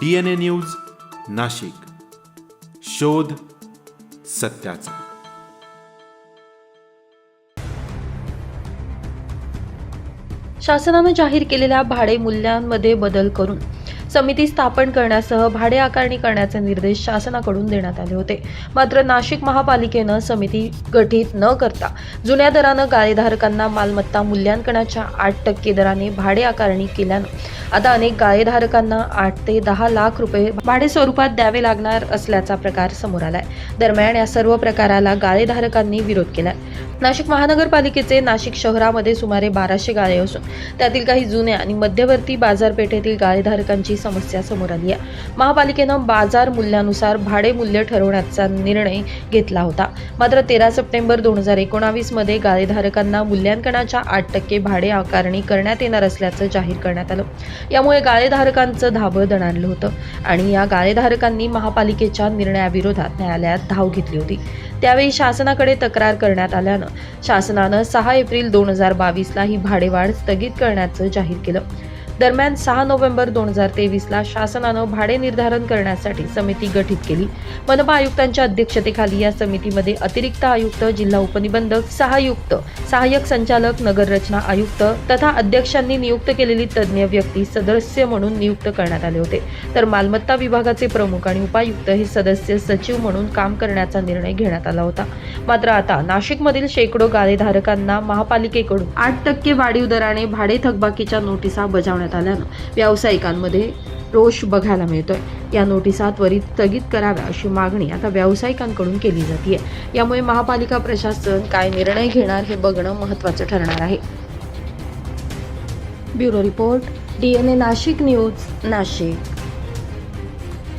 D N A news Nashik. शोध सत्याचा. शासनानं जाहीर केलेल्या भाडे मूल्यांमध्ये बदल करून समिती स्थापन करण्यासह भाडे आकारणी करण्याचे निर्देश शासनाकडून देण्यात आले होते. मात्र नाशिक महापालिकेनं समिती गठीत न करता जुन्या दरानं गाळेधारकांना मालमत्ता मूल्यांकनाच्या आठ टक्के दराने भाडे आकारणी केल्यानं आता अनेक गाळेधारकांना आठ ते दहा लाख रुपये भाडे स्वरूपात द्यावे लागणार असल्याचा प्रकार समोर आलाय. दरम्यान या सर्व प्रकाराला गाळेधारकांनी विरोध केलाय. नाशिक महानगरपालिकेचे नाशिक शहरामध्ये सुमारे बाराशे गाळे असून त्यातील काही जुन्या आणि मध्यवर्ती बाजारपेठेतील गाळेधारकांची समस्या समोर आली आहे. महापालिकेनं बाजार मूल्यानुसार भाडे मूल्य ठरवण्याचा निर्णय घेतला होता. मात्र तेरा सप्टेंबर दोन हजार एकोणावीसमध्ये गाळेधारकांना मूल्यांकनाच्या आठ टक्के भाडे आकारणी करण्यात येणार असल्याचं जाहीर करण्यात आलं. यामुळे गाळेधारकांचं धाबं दणाणलं होतं आणि या गाळेधारकांनी महापालिकेच्या निर्णयाविरोधात न्यायालयात धाव घेतली होती. त्यावेळी शासनाकडे तक्रार करण्यात आल्यानं शासनानं सहा एप्रिल दोन हजार बावीसला ही भाडेवाढ स्थगित करण्याचं जाहीर केलं. दरम्यान सहा नोव्हेंबर दोन हजार तेवीसला शासनानं भाडे निर्धारण करण्यासाठी समिती गठीत केली. मनपा आयुक्तांच्या अध्यक्षतेखाली या समितीमध्ये अतिरिक्त आयुक्त जिल्हा उपनिबंधक सहायुक्त सहाय्यक संचालक नगररचना आयुक्त तथा अध्यक्षांनी नियुक्त केलेली तज्ज्ञ व्यक्ती सदस्य म्हणून नियुक्त करण्यात आले होते. तर मालमत्ता विभागाचे प्रमुख आणि उपायुक्त हे सदस्य सचिव म्हणून काम करण्याचा निर्णय घेण्यात आला होता. मात्र आता नाशिकमधील शेकडो गाळेधारकांना महापालिकेकडून आठ टक्के वाढीव दराने भाडे थकबाकीच्या नोटिसा बजावण्यात आल्यानं व्यावसायिकांमध्ये रोष बघायला मिळतोय. या नोटिसा त्वरित स्थगित कराव्या अशी मागणी आता व्यावसायिकांकडून केली जाते यामुळे महापालिका प्रशासन काय निर्णय घेणार हे बघणं महत्त्वाचं ठरणार आहे. Bureau report D N A Nashik news Nashik.